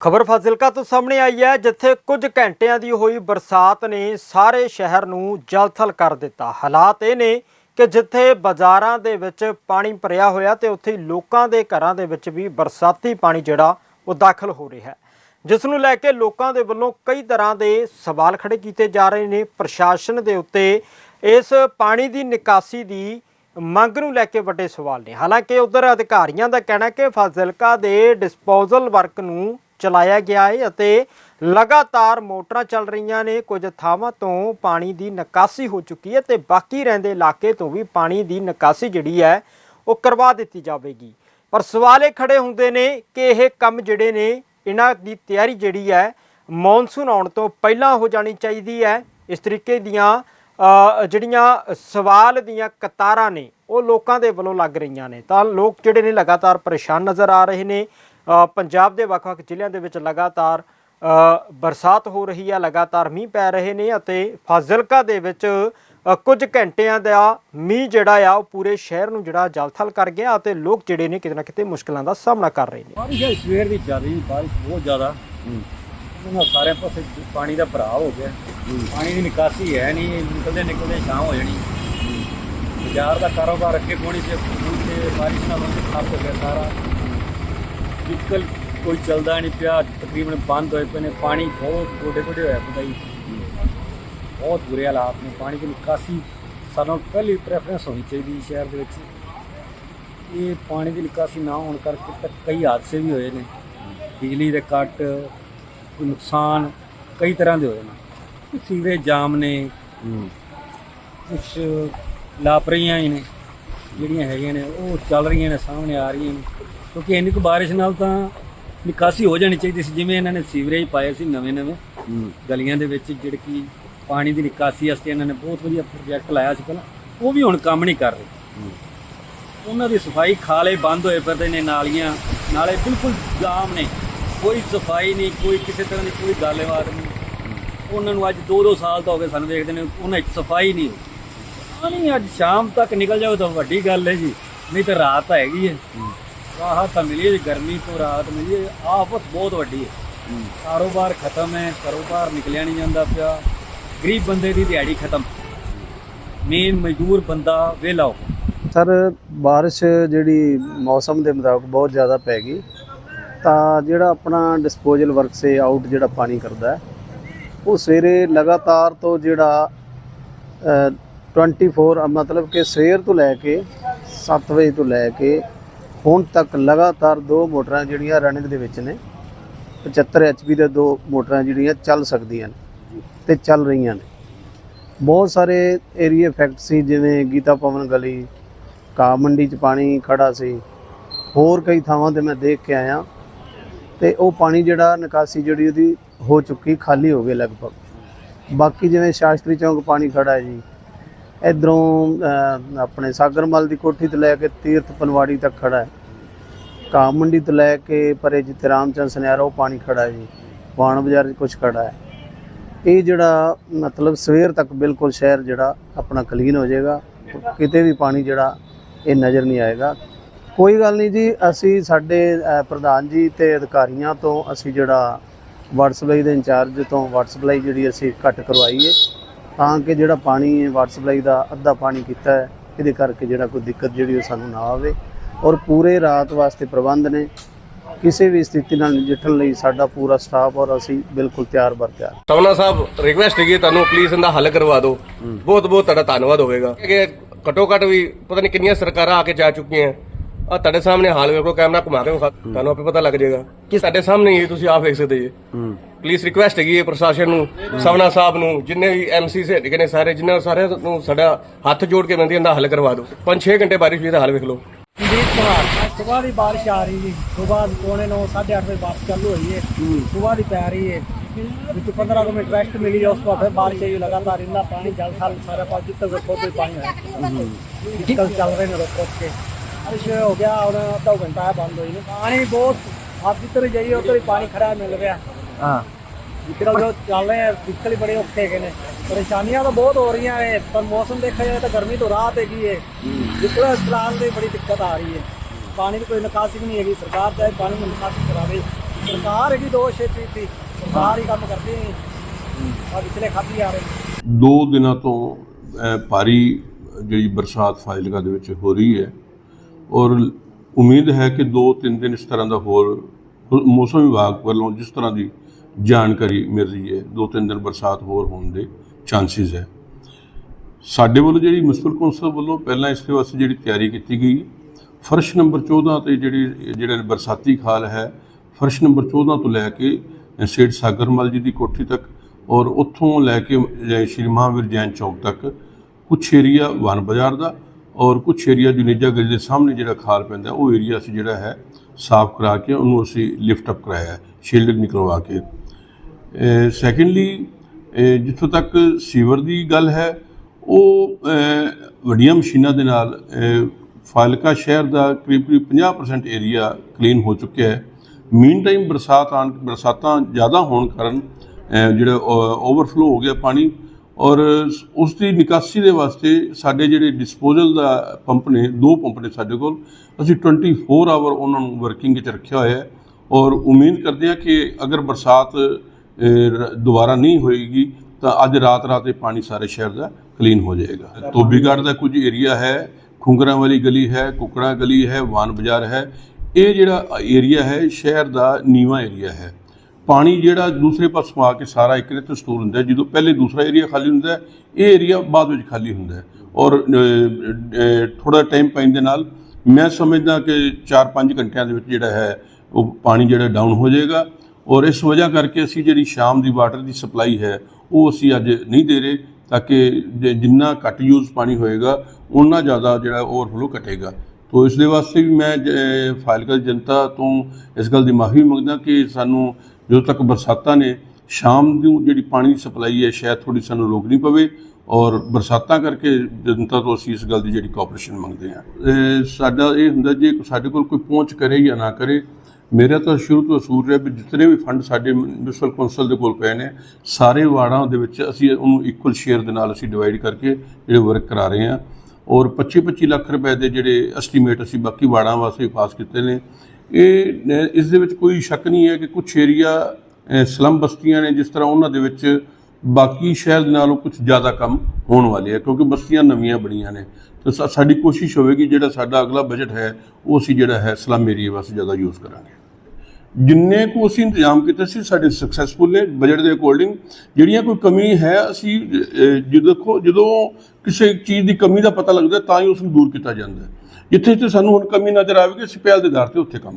ਖਬਰ ਫਾਜ਼ਿਲਕਾ ਤੋਂ ਸਾਹਮਣੇ ਆਈ ਹੈ, ਜਿੱਥੇ ਕੁਝ ਘੰਟਿਆਂ ਦੀ ਹੋਈ ਬਰਸਾਤ ਨੇ ਸਾਰੇ ਸ਼ਹਿਰ ਨੂੰ ਜਲਥਲ ਕਰ ਦਿੱਤਾ। ਹਾਲਾਤ ਇਹ ਨੇ ਕਿ ਜਿੱਥੇ ਬਾਜ਼ਾਰਾਂ ਦੇ ਵਿੱਚ ਪਾਣੀ ਭਰਿਆ ਹੋਇਆ ਤੇ ਉੱਥੇ ਲੋਕਾਂ ਦੇ ਘਰਾਂ ਦੇ ਵਿੱਚ ਵੀ ਬਰਸਾਤੀ ਪਾਣੀ ਜਿਹੜਾ, ਉਹ ਦਾਖਲ ਹੋ ਰਿਹਾ ਹੈ। ਜਿਸ ਨੂੰ ਲੈ ਕੇ ਲੋਕਾਂ ਦੇ ਵੱਲੋਂ ਕਈ ਤਰ੍ਹਾਂ ਦੇ ਸਵਾਲ ਖੜੇ ਕੀਤੇ ਜਾ ਰਹੇ ਨੇ। ਪ੍ਰਸ਼ਾਸਨ ਦੇ ਉੱਤੇ ਇਸ ਪਾਣੀ ਦੀ ਨਿਕਾਸੀ ਦੀ ਮੰਗ ਨੂੰ ਲੈ ਕੇ ਵੱਡੇ ਸਵਾਲ ਨੇ। ਹਾਲਾਂਕਿ ਉਧਰ ਅਧਿਕਾਰੀਆਂ ਦਾ ਕਹਿਣਾ ਕਿ ਫਾਜ਼ਿਲਕਾ ਦੇ ਡਿਸਪੋਜ਼ਲ ਵਰਕ ਨੂੰ ਚਲਾਇਆ ਗਿਆ ਹੈ ਅਤੇ ਲਗਾਤਾਰ ਮੋਟਰਾਂ ਚੱਲ ਰਹੀਆਂ ਨੇ। ਕੁਝ ਥਾਵਾਂ ਤੋਂ ਪਾਣੀ ਦੀ ਨਿਕਾਸੀ ਹੋ ਚੁੱਕੀ ਹੈ ਤੇ ਬਾਕੀ ਰਹਿੰਦੇ ਇਲਾਕੇ ਤੋਂ ਵੀ ਪਾਣੀ ਦੀ ਨਿਕਾਸੀ ਜਿਹੜੀ ਹੈ, ਉਹ ਕਰਵਾ ਦਿੱਤੀ ਜਾਵੇਗੀ। ਪਰ ਸਵਾਲ ਇਹ ਖੜੇ ਹੁੰਦੇ ਨੇ ਕਿ ਇਹ ਕੰਮ ਜਿਹੜੇ ਨੇ, ਇਹਨਾਂ ਦੀ ਤਿਆਰੀ ਜਿਹੜੀ ਹੈ, ਮੌਨਸੂਨ ਆਉਣ ਤੋਂ ਪਹਿਲਾਂ ਹੋ ਜਾਣੀ ਚਾਹੀਦੀ ਹੈ। ਇਸ ਤਰੀਕੇ ਦੀਆਂ ਜਿਹੜੀਆਂ ਸਵਾਲ ਦੀਆਂ ਕਤਾਰਾਂ ਨੇ, ਉਹ ਲੋਕਾਂ ਦੇ ਵੱਲੋਂ ਲੱਗ ਰਹੀਆਂ ਨੇ। ਤਾਂ ਲੋਕ ਜਿਹੜੇ ਨੇ ਲਗਾਤਾਰ ਪਰੇਸ਼ਾਨ ਨਜ਼ਰ ਆ ਰਹੇ ਨੇ। ਪੰਜਾਬ ਦੇ ਵੱਖ-ਵੱਖ ਜ਼ਿਲ੍ਹਿਆਂ ਦੇ ਵਿੱਚ ਲਗਾਤਾਰ ਬਰਸਾਤ ਹੋ ਰਹੀ ਹੈ ਲਗਾਤਾਰ ਮੀਂਹ ਪੈ ਰਹੇ ਨੇ ਅਤੇ ਫਾਜ਼ਿਲਕਾ ਦੇ ਵਿੱਚ ਕੁਝ ਘੰਟਿਆਂ ਦਾ ਮੀਂਹ ਜਿਹੜਾ ਆ ਉਹ ਪੂਰੇ ਸ਼ਹਿਰ ਨੂੰ ਜਿਹੜਾ ਜਲਥਲ ਕਰ ਗਿਆ ਅਤੇ ਲੋਕ ਜਿਹੜੇ ਨੇ ਕਿਤੇ ਨਾ ਕਿਤੇ ਮੁਸ਼ਕਲਾਂ ਦਾ ਸਾਹਮਣਾ ਕਰ ਰਹੇ ਨੇ। ਬਾਰਿਸ਼ ਹੈ ਸਵੇਰ ਦੀ ਚੱਲ ਰਹੀ ਬਾਰਿਸ਼ ਬਹੁਤ ਜ਼ਿਆਦਾ। ਉਹਨਾਂ ਸਾਰੇ ਪਾਸੇ ਪਾਣੀ ਦਾ ਭਰਾਵ ਹੋ ਗਿਆ। ਪਾਣੀ ਦੀ ਨਿਕਾਸੀ ਹੈ ਨਹੀਂ ਨਿਕਲਦੇ ਨਿਕਲਦੇ ਸ਼ਾਮ ਹੋ ਜਾਣੀ। ਬਾਜ਼ਾਰ ਦਾ ਕਾਰੋਬਾਰ ਅੱਗੇ ਕੋਣੀ ਤੇ ਬਾਰਿਸ਼ ਨਾਲ ਠੱਪ ਹੋ ਗਿਆ ਸਾਰਾ। ਨਿਕਲ ਕੋਈ ਚੱਲਦਾ ਨਹੀਂ ਪਿਆ ਤਕਰੀਬਨ ਬੰਦ ਹੋਏ ਪਏ ਨੇ ਪਾਣੀ ਬਹੁਤ ਗੋਡੇ ਗੋਡੇ ਹੋਇਆ ਪਤਾ ਹੀ ਬਹੁਤ ਬੁਰੇ ਹਾਲਾਤ ਨੇ ਪਾਣੀ ਦੀ ਨਿਕਾਸੀ ਸਾਨੂੰ ਪਹਿਲੀ ਪ੍ਰੈਫਰੈਂਸ ਹੋਣੀ ਚਾਹੀਦੀ ਸ਼ਹਿਰ ਦੇ ਵਿੱਚ। ਇਹ ਪਾਣੀ ਦੀ ਨਿਕਾਸੀ ਨਾ ਹੋਣ ਕਰਕੇ ਤਾਂ ਕਈ ਹਾਦਸੇ ਵੀ ਹੋਏ ਨੇ। ਬਿਜਲੀ ਦੇ ਕੱਟ ਨੁਕਸਾਨ ਕਈ ਤਰ੍ਹਾਂ ਦੇ ਹੋਏ ਨੇ। ਸੀਵਰੇਜ ਜਾਮ ਨੇ। ਕੁਝ ਲਾਪਰੀਆਂ ਹੀ ਨੇ। ਜਿਹੜੀਆਂ ਹੈਗੀਆਂ ਨੇ ਉਹ ਚੱਲ ਰਹੀਆਂ ਨੇ ਸਾਹਮਣੇ ਆ ਰਹੀਆਂ ਨੇ। ਕਿਉਂਕਿ ਇੰਨੀ ਕੁ ਬਾਰਿਸ਼ ਨਾਲ ਤਾਂ ਨਿਕਾਸੀ ਹੋ ਜਾਣੀ ਚਾਹੀਦੀ ਸੀ ਜਿਵੇਂ ਇਹਨਾਂ ਨੇ ਸੀਵਰੇਜ ਪਾਏ ਸੀ ਨਵੇਂ ਨਵੇਂ ਗਲੀਆਂ ਦੇ ਵਿੱਚ ਜਿਹੜੇ ਕਿ ਪਾਣੀ ਦੀ ਨਿਕਾਸੀ ਵਾਸਤੇ ਇਹਨਾਂ ਨੇ ਬਹੁਤ ਵਧੀਆ ਪ੍ਰੋਜੈਕਟ ਲਾਇਆ ਸੀ ਪਹਿਲਾਂ। ਉਹ ਵੀ ਹੁਣ ਕੰਮ ਨਹੀਂ ਕਰ ਰਹੇ। ਉਹਨਾਂ ਦੀ ਸਫ਼ਾਈ ਖਾਲੇ ਬੰਦ ਹੋਏ ਫਿਰਦੇ ਨੇ ਨਾਲੀਆਂ ਨਾਲੇ ਬਿਲਕੁਲ ਜਾਮ ਨੇ। ਕੋਈ ਸਫ਼ਾਈ ਨਹੀਂ ਕੋਈ ਕਿਸੇ ਤਰ੍ਹਾਂ ਦੀ ਕੋਈ ਗੱਲਬਾਤ ਨਹੀਂ। ਉਹਨਾਂ ਨੂੰ ਅੱਜ 2-2 ਸਾਲ ਤੋਂ ਹੋ ਗਏ ਸਾਨੂੰ ਵੇਖਦੇ ਨੇ ਉਹਨਾਂ 'ਚ ਸਫ਼ਾਈ ਨਹੀਂ ਹੋਈ। ਪਾਣੀ ਅੱਜ ਸ਼ਾਮ ਤੱਕ ਨਿਕਲ ਜਾਵੇ ਤਾਂ ਵੱਡੀ ਗੱਲ ਹੈ ਜੀ। ਨਹੀਂ ਤਾਂ ਰਾਤ ਹੈਗੀ ਹੈ। ਰਾਹਤ ਤਾਂ ਮਿਲੀ ਹੈ ਜੀ, ਗਰਮੀ ਤੋਂ ਰਾਤ ਮਿਲੀ ਹੈ। ਆਫਤ ਬਹੁਤ ਵੱਡੀ ਹੈ। ਕਾਰੋਬਾਰ ਖਤਮ ਹੈ ਕਾਰੋਬਾਰ ਨਿਕਲਿਆ ਨਹੀਂ ਜਾਂਦਾ ਪਿਆ। ਗਰੀਬ ਬੰਦੇ ਦੀ ਦਿਹਾੜੀ ਖਤਮ। ਮੇਨ ਮਜ਼ਦੂਰ ਬੰਦਾ ਵਿਹਲਾ ਹੋ। ਸਰ ਬਾਰਿਸ਼ ਜਿਹੜੀ ਮੌਸਮ ਦੇ ਮੁਤਾਬਕ ਬਹੁਤ ਜ਼ਿਆਦਾ ਪੈ ਗਈ। ਤਾਂ ਜਿਹੜਾ ਆਪਣਾ ਡਿਸਪੋਜ਼ਲ ਵਰਕ ਸੇ ਆਊਟ ਜਿਹੜਾ ਪਾਣੀ ਕਰਦਾ ਉਹ ਸਵੇਰੇ ਲਗਾਤਾਰ ਤੋਂ ਜਿਹੜਾ 24 ਅ, ਮਤਲਬ ਕਿ ਸਵੇਰ ਤੋਂ ਲੈ ਕੇ 7 ਵਜੇ ਤੋਂ ਲੈ ਕੇ ਹੁਣ ਤੱਕ ਲਗਾਤਾਰ ਦੋ ਮੋਟਰਾਂ ਜਿਹੜੀਆਂ ਰਨਿੰਗ ਦੇ ਵਿੱਚ ਨੇ 75 ਐਚਪੀ ਦੇ ਦੋ ਮੋਟਰਾਂ ਜਿਹੜੀਆਂ ਚੱਲ ਸਕਦੀਆਂ ਨੇ ਤੇ ਚੱਲ ਰਹੀਆਂ ਨੇ। ਬਹੁਤ ਸਾਰੇ ਏਰੀਆ ਇਫੈਕਟ ਸੀ ਜਿਵੇਂ ਗੀਤਾ ਪਵਨ ਗਲੀ ਕਾ ਮੰਡੀ ਚ ਪਾਣੀ ਖੜਾ ਸੀ ਹੋਰ ਕਈ ਥਾਵਾਂ ਤੇ ਮੈਂ ਦੇਖ ਕੇ ਆਇਆ ਤੇ ਉਹ ਪਾਣੀ ਜਿਹੜਾ ਨਿਕਾਸੀ ਜਿਹੜੀ ਉਹਦੀ ਹੋ ਚੁੱਕੀ ਖਾਲੀ ਹੋ ਗਏ ਲਗਭਗ। ਬਾਕੀ ਜਿਵੇਂ ਸ਼ਾਸਤਰੀ ਚੌਂਕ ਪਾਣੀ ਖੜਾ ਹੈ ਜੀ ਇਧਰੋਂ ਆਪਣੇ ਸਾਗਰਮਲ ਦੀ ਕੋਠੀ ਤੋਂ ਲੈ ਕੇ ਤੀਰਥ ਪਨਵਾੜੀ ਤੱਕ ਖੜਾ ਹੈ। ਕਾ ਮੰਡੀ ਤੋਂ ਲੈ ਕੇ ਪਰੇ ਜਿੱਥੇ ਰਾਮਚੰਦ ਸੁਨਿਆਰਾ, ਉਹ ਪਾਣੀ ਖੜਾ ਹੈ ਜੀ। ਬਾਣ ਬਾਜ਼ਾਰ 'ਚ ਕੁਝ ਖੜਾ ਹੈ। ਇਹ ਜਿਹੜਾ, ਮਤਲਬ ਸਵੇਰ ਤੱਕ ਬਿਲਕੁਲ ਸ਼ਹਿਰ ਜਿਹੜਾ ਆਪਣਾ ਕਲੀਨ ਹੋ ਜਾਏਗਾ, ਕਿਤੇ ਵੀ ਪਾਣੀ ਜਿਹੜਾ, ਇਹ ਨਜ਼ਰ ਨਹੀਂ ਆਏਗਾ। ਕੋਈ ਗੱਲ ਨਹੀਂ ਜੀ, ਅਸੀਂ ਸਾਡੇ ਪ੍ਰਧਾਨ ਜੀ ਤੇ ਅਧਿਕਾਰੀਆਂ ਤੋਂ ਅਸੀਂ ਜਿਹੜਾ ਵਾਟਰ ਸਪਲਾਈ ਦੇ ਇੰਚਾਰਜ ਤੋਂ ਵਾਟਰ ਸਪਲਾਈ ਜਿਹੜੀ ਅਸੀਂ ਘੱਟ ਕਰਵਾਈ ਕਰਵਾਈਏ ਤਾਂ ਕਿ ਜਿਹੜਾ ਪਾਣੀ ਹੈ ਵਾਟਰ ਸਪਲਾਈ ਦਾ ਅੱਧਾ ਪਾਣੀ ਕੀਤਾ ਹੈ ਇਹਦੇ ਕਰਕੇ ਜਿਹੜਾ ਕੋਈ ਦਿੱਕਤ ਜਿਹੜੀ ਉਹ ਸਾਨੂੰ ਨਾ ਆਵੇ। ਔਰ ਪੂਰੇ ਰਾਤ ਵਾਸਤੇ ਪ੍ਰਬੰਧ ਨੇ। ਕਿਸੇ ਵੀ ਸਥਿਤੀ ਨਾਲ ਨਜਿੱਠਣ ਲਈ ਸਾਡਾ ਪੂਰਾ ਸਟਾਫ ਔਰ ਅਸੀਂ ਬਿਲਕੁਲ ਤਿਆਰ ਬਰ ਤਿਆਰ। ਸਵਨਾ ਸਾਹਿਬ ਰਿਕਵੈਸਟ ਹੈਗੀ ਤੁਹਾਨੂੰ ਪਲੀਜ਼ ਇਹਦਾ ਹੱਲ ਕਰਵਾ ਦਿਓ। ਬਹੁਤ ਬਹੁਤ ਤੁਹਾਡਾ ਧੰਨਵਾਦ ਹੋਵੇਗਾ। ਕਿ ਘਟੋ ਘੱਟ ਵੀ ਪਤਾ ਨਹੀਂ ਕਿੰਨੀਆਂ ਸਰਕਾਰਾਂ ਆ ਕੇ ਜਾ ਚੁੱਕੀਆਂ। ਆ ਤੁਹਾਡੇ ਸਾਹਮਣੇ ਹਾਲ ਵੇਖੋ ਕੈਮਰਾ ਘੁਮਾ ਕੇ ਤੁਹਾਨੂੰ ਆਪੇ ਪਤਾ ਲੱਗ ਜਾਏਗਾ। ਕਿ ਸਾਡੇ ਸਾਹਮਣੇ ਹੀ ਹੈ, ਤੁਸੀਂ ਆਪ ਵੇਖ ਸਕਦੇ ਜੀ। ਪਲੀਜ਼ ਰਿਕਵੈਸਟ ਹੈਗੀ ਹੈ ਪ੍ਰਸ਼ਾਸਨ ਨੂੰ ਸਵਨਾ ਸਾਹਿਬ ਨੂੰ ਜਿੰਨੇ ਵੀ ਐਮਸੀ ਹੈਗੇ ਨੇ ਸਾਰੇ ਜਿੰਨਾ ਸਾਰਿਆਂ ਨੂੰ ਸਾਡਾ ਹੱਥ ਜੋੜ ਕੇ ਬੰਦੀ ਇਹਦਾ ਹੱਲ ਕਰਵਾ ਦਿਓ। 5-6 ਘੰਟੇ ਬਾਰਿਸ਼ ਹੋਈ ਤਾਂ ਹੱਲ ਵੇਖ ਲਓ। ਕੁਮਾਰ ਸੁਬਾਹ ਦੀ ਬਾਰਿਸ਼ ਆ ਰਹੀ ਜੀ। ਸੁਬਾਹ ਪੌਣੇ 9 8:30 ਵਜੇ ਬਾਰਿਸ਼ ਚਾਲੂ ਹੋਈ ਹੈ। ਸੁਬਾਹ ਦੀ ਪੈ ਰਹੀ ਹੈ। ਵਿੱਚ 15 ਕੁ ਮਿੰਟ ਰੈਸਟ ਮਿਲੀ ਉਸ ਤੋਂ ਬਾਅਦ ਬਾਰਿਸ਼ ਆਈ ਲਗਾਤਾਰ ਇੰਨਾ ਪਾਣੀ ਜਲ ਥਲ ਸਾਰਾ ਪਾਸ ਜਿੱਥੇ ਵੇਖੋ ਤੇ ਪਾਣੀ ਹੈ। ਨਿਕਲ ਚੱਲ ਰਹੇ ਨੇ ਰੁਕ ਰੁਕ ਕੇ ਬਾਰਿਸ਼ ਹੋ ਗਿਆ ਹੁਣ ਅੱਧਾ ਘੰਟਾ ਬੰਦ ਹੋਈ ਨੇ। ਪਾਣੀ ਬਹੁਤ ਹੱਦ ਜਿੱਧਰ ਜਾਈਏ ਉੱਧਰ ਹੀ ਪਾਣੀ ਖੜਾ ਮਿਲ ਰਿਹਾ। ਹਾਂ। ਜੋ ਚੱਲ ਰਹੇ ਆ ਨਿਕਲ ਹੀ ਬੜੇ ਔਖੇ ਹੈਗੇ ਨੇ। ਪਰੇਸ਼ਾਨੀਆਂ ਤਾਂ ਬਹੁਤ ਹੋ ਰਹੀਆਂ ਨੇ ਪਰ ਮੌਸਮ ਦੇਖਿਆ ਜਾਏ ਤਾਂ ਗਰਮੀ ਤੋਂ ਰਾਹਤ ਹੈਗੀ ਹੈ ਨਿਕਲ ਚਲਾਉਣ ਦੀ ਬੜੀ ਦਿੱਕਤ ਆ ਰਹੀ ਹੈ ਪਾਣੀ ਦੀ ਕੋਈ ਨਿਕਾਸੀ ਵੀ ਨਹੀਂ ਹੈਗੀ। ਸਰਕਾਰ ਚਾਹੇ ਪਾਣੀ ਦੀ ਨਿਕਾਸੀ ਕਰਾਵੇ। ਸਰਕਾਰ ਹੈਗੀ ਦੋਸ਼ ਇਸ ਚੀਜ਼ ਦੀ। ਸਰਕਾਰ ਹੀ ਕੰਮ ਕਰਦੀ ਨਹੀਂ ਆ ਵਿਚਲੇ ਖਾਧੀ ਆ ਰਹੇ ਦੋ ਦਿਨਾਂ ਤੋਂ ਭਾਰੀ ਜਿਹੜੀ ਬਰਸਾਤ ਫਾਜ਼ਿਲਕਾ ਦੇ ਵਿੱਚ ਹੋ ਰਹੀ ਹੈ। ਔਰ ਉਮੀਦ ਹੈ ਕਿ 2-3 ਦਿਨ ਇਸ ਤਰ੍ਹਾਂ ਦਾ ਹੋਰ ਮੌਸਮ ਵਿਭਾਗ ਵੱਲੋਂ ਜਿਸ ਤਰ੍ਹਾਂ ਦੀ ਜਾਣਕਾਰੀ ਮਿਲ ਰਹੀ ਹੈ। 2-3 ਦਿਨ ਬਰਸਾਤ ਹੋਰ ਹੋਣ ਦੇ ਚਾਂਸਸ ਹੈ। ਸਾਡੇ ਵੱਲੋਂ ਜਿਹੜੀ ਮਿਊਨਿਸਪਲ ਕੌਂਸਲ ਵੱਲੋਂ ਪਹਿਲਾਂ ਇਸ ਦੇ ਵਾਸਤੇ ਜਿਹੜੀ ਤਿਆਰੀ ਕੀਤੀ ਗਈ ਫਰਸ਼ ਨੰਬਰ 14 ਤੇ ਜਿਹੜੀ, ਜਿਹੜਾ ਬਰਸਾਤੀ ਖਾਲ ਹੈ, ਫਰਸ਼ ਨੰਬਰ 14 ਤੋਂ ਲੈ ਕੇ ਸੇਠ ਸਾਗਰਮਲ ਜੀ ਦੀ ਕੋਠੀ ਤੱਕ ਔਰ ਉੱਥੋਂ ਲੈ ਕੇ ਸ਼੍ਰੀ ਮਹਾਵੀਰ ਜੈਨ ਚੌਕ ਤੱਕ ਕੁਛ ਏਰੀਆ ਵਨ ਬਾਜ਼ਾਰ ਦਾ ਔਰ ਕੁਛ ਏਰੀਆ ਜੁਨੇਜਾ ਗਲੀ ਦੇ ਸਾਹਮਣੇ ਜਿਹੜਾ ਖਾਲ ਪੈਂਦਾ, ਉਹ ਏਰੀਆ ਅਸੀਂ ਜਿਹੜਾ ਹੈ ਸਾਫ਼ ਕਰਾ ਕੇ ਉਹਨੂੰ ਅਸੀਂ ਲਿਫਟ ਅਪ ਕਰਾਇਆ ਸ਼ੀਲਡ ਨਿਕਲਵਾ ਕੇ। ਸੈਕੰਡਲੀ ਜਿੱਥੋਂ ਤੱਕ ਸੀਵਰ ਦੀ ਗੱਲ ਹੈ ਉਹ ਵੱਡੀਆਂ ਮਸ਼ੀਨਾਂ ਦੇ ਨਾਲ ਅਹ, ਸ਼ਹਿਰ ਦਾ ਕਰੀਬ ਕਰੀਬ 50% ਏਰੀਆ ਕਲੀਨ ਹੋ ਚੁੱਕਿਆ ਹੈ। ਮੀਨ ਟਾਈਮ ਬਰਸਾਤ ਆਉਣ ਬਰਸਾਤਾਂ ਜ਼ਿਆਦਾ ਹੋਣ ਕਾਰਨ ਜਿਹੜਾ ਓਵਰਫਲੋ ਹੋ ਗਿਆ ਪਾਣੀ ਔਰ ਉਸ ਦੀ ਨਿਕਾਸੀ ਦੇ ਵਾਸਤੇ ਸਾਡੇ ਜਿਹੜੇ ਡਿਸਪੋਜ਼ਲ ਦਾ ਪੰਪ ਨੇ ਦੋ ਪੰਪ ਨੇ ਸਾਡੇ ਕੋਲ ਅਸੀਂ 24 ਆਵਰ ਉਹਨਾਂ ਨੂੰ ਵਰਕਿੰਗ ਵਿੱਚ ਰੱਖਿਆ ਹੋਇਆ ਹੈ। ਔਰ ਉਮੀਦ ਕਰਦੇ ਹਾਂ ਕਿ ਅਗਰ ਬਰਸਾਤ ਦੁਬਾਰਾ ਨਹੀਂ ਹੋਏਗੀ, ਤਾਂ ਅੱਜ ਰਾਤ ਰਾਤ ਇਹ ਪਾਣੀ ਸਾਰੇ ਸ਼ਹਿਰ ਦਾ ਕਲੀਨ ਹੋ ਜਾਏਗਾ। ਧੋਬੀਗੜ੍ਹ ਦਾ ਕੁਝ ਏਰੀਆ ਹੈ, ਖੁੰਗਰਾਂ ਵਾਲੀ ਗਲੀ ਹੈ, ਕੁਕੜਾ ਗਲੀ ਹੈ, ਵਾਨ ਬਾਜ਼ਾਰ ਹੈ, ਇਹ ਜਿਹੜਾ ਏਰੀਆ ਹੈ, ਸ਼ਹਿਰ ਦਾ ਨੀਵਾਂ ਏਰੀਆ ਹੈ। ਪਾਣੀ ਜਿਹੜਾ ਦੂਸਰੇ ਪਾਸੋਂ ਆ ਕੇ ਸਾਰਾ ਇੱਕ ਤੇ ਸਟੋਰ ਹੁੰਦਾ ਜਦੋਂ ਪਹਿਲੇ ਦੂਸਰਾ ਏਰੀਆ ਖਾਲੀ ਹੁੰਦਾ ਇਹ ਏਰੀਆ ਬਾਅਦ ਵਿੱਚ ਖਾਲੀ ਹੁੰਦਾ ਔਰ ਥੋੜਾ ਟਾਈਮ ਪੈਣ ਦੇ ਨਾਲ ਮੈਂ ਸਮਝਦਾ ਕਿ 4-5 ਘੰਟਿਆਂ ਦੇ ਵਿੱਚ ਜਿਹੜਾ ਹੈ ਉਹ ਪਾਣੀ ਜਿਹੜਾ ਡਾਊਨ ਹੋ ਜਾਏਗਾ ਔਰ ਇਸ ਵਜ੍ਹਾ ਕਰਕੇ ਅਸੀਂ ਜਿਹੜੀ ਸ਼ਾਮ ਦੀ ਵਾਟਰ ਦੀ ਸਪਲਾਈ ਹੈ, ਉਹ ਅਸੀਂ ਅੱਜ ਨਹੀਂ ਦੇ ਰਹੇ ਤਾਂ ਕਿ ਜਿੰਨਾ ਘੱਟ ਯੂਜ਼ ਪਾਣੀ ਹੋਏਗਾ ਉਨਾ ਜ਼ਿਆਦਾ ਜਿਹੜਾ ਓਵਰਫਲੋ ਘਟੇਗਾ। ਤੋ ਇਸ ਦੇ ਵਾਸਤੇ ਵੀ ਮੈਂ ਜ- ਫਾਜ਼ਿਲਕਾ ਜਨਤਾ ਤੋਂ ਇਸ ਗੱਲ ਦੀ ਮਾਫੀ ਮੰਗਦਾ ਕਿ ਸਾਨੂੰ ਜਦੋਂ ਤੱਕ ਬਰਸਾਤਾਂ ਨੇ, ਸ਼ਾਮ ਨੂੰ ਜਿਹੜੀ ਪਾਣੀ ਦੀ ਸਪਲਾਈ ਹੈ, ਸ਼ਾਇਦ ਥੋੜੀ ਸਾਨੂੰ ਰੋਕਣੀ ਪਵੇ ਔਰ ਬਰਸਾਤਾਂ ਕਰਕੇ ਜਨਤਾ ਤੋਂ ਅਸੀਂ ਇਸ ਗੱਲ ਦੀ ਜਿਹੜੀ ਕੋਆਪਰੇਸ਼ਨ ਮੰਗਦੇ ਹਾਂ। ਸਾਡਾ ਇਹ ਹੁੰਦਾ ਜੇ ਸਾਡੇ ਕੋਲ ਕੋਈ ਪਹੁੰਚ ਕਰੇ ਜਾਂ ਨਾ ਕਰੇ ਮੇਰਾ ਤਾਂ ਸ਼ੁਰੂ ਤੋਂ ਅਸੂਲ ਰਿਹਾ ਵੀ ਜਿਤਨੇ ਵੀ ਫੰਡ ਸਾਡੇ ਮਿਊਨਿਸਪਲ ਕੌਂਸਲ ਦੇ ਕੋਲ ਪਏ ਨੇ, ਸਾਰੇ ਵਾਰਡਾਂ ਦੇ ਵਿੱਚ ਅਸੀਂ ਉਹਨੂੰ ਇਕੁਅਲ ਸ਼ੇਅਰ ਦੇ ਨਾਲ ਅਸੀਂ ਡਿਵਾਈਡ ਕਰਕੇ ਜਿਹੜੇ ਵਰਕ ਕਰਾ ਰਹੇ ਹਾਂ। ਔਰ 25-25 ਲੱਖ ਰੁਪਏ ਦੇ ਜਿਹੜੇ ਐਸਟੀਮੇਟ ਅਸੀਂ ਬਾਕੀ ਵਾਰਡਾਂ ਵਾਸਤੇ ਪਾਸ ਕੀਤੇ ਨੇ। ਇਹ, ਇਸ ਦੇ ਵਿੱਚ ਕੋਈ ਸ਼ੱਕ ਨਹੀਂ ਹੈ ਕਿ ਕੁਝ ਏਰੀਆ ਸਲਮ ਬਸਤੀਆਂ ਨੇ ਜਿਸ ਤਰ੍ਹਾਂ ਉਹਨਾਂ ਦੇ ਵਿੱਚ ਬਾਕੀ ਸ਼ਹਿਰ ਦੇ ਨਾਲੋਂ ਕੁਝ ਜ਼ਿਆਦਾ ਕੰਮ ਹੋਣ ਵਾਲੇ ਆ, ਕਿਉਂਕਿ ਬਸਤੀਆਂ ਨਵੀਆਂ ਬਣੀਆਂ ਨੇ। ਤੇ ਸਾਡੀ ਕੋਸ਼ਿਸ਼ ਹੋਵੇਗੀ ਜਿਹੜਾ ਸਾਡਾ ਅਗਲਾ ਬਜਟ ਹੈ, ਉਹ ਅਸੀਂ ਜਿਹੜਾ ਹੈ ਸਲਮ ਏਰੀਆ ਵਾਸਤੇ ਜ਼ਿਆਦਾ ਯੂਜ਼ ਕਰਾਂਗੇ। ਜਿੰਨੇ ਕੁ ਅਸੀਂ ਇੰਤਜ਼ਾਮ ਕੀਤੇ ਸੀ, ਸਾਡੇ ਸਕਸੈਸਫੁਲ ਨੇ ਬਜਟ ਦੇ ਅਕੋਰਡਿੰਗ ਜਿਹੜੀਆਂ ਕੋਈ ਕਮੀ ਹੈ, ਅਸੀਂ ਜਦੋਂ ਦੇਖੋ, ਜਦੋਂ ਕਿਸੇ ਚੀਜ਼ ਦੀ ਕਮੀ ਦਾ ਪਤਾ ਲੱਗਦਾ, ਤਾਂ ਹੀ ਉਸ ਨੂੰ ਦੂਰ ਕੀਤਾ ਜਾਂਦਾ। ਜਿੱਥੇ ਜਿੱਥੇ ਸਾਨੂੰ ਹੁਣ ਕਮੀ ਨਜ਼ਰ ਆਵੇਗੀ, ਅਸੀਂ ਪਹਿਲ ਦੇ ਆਧਾਰ ਤੇ ਉੱਥੇ ਕੰਮ ਕਰਾਂਗੇ।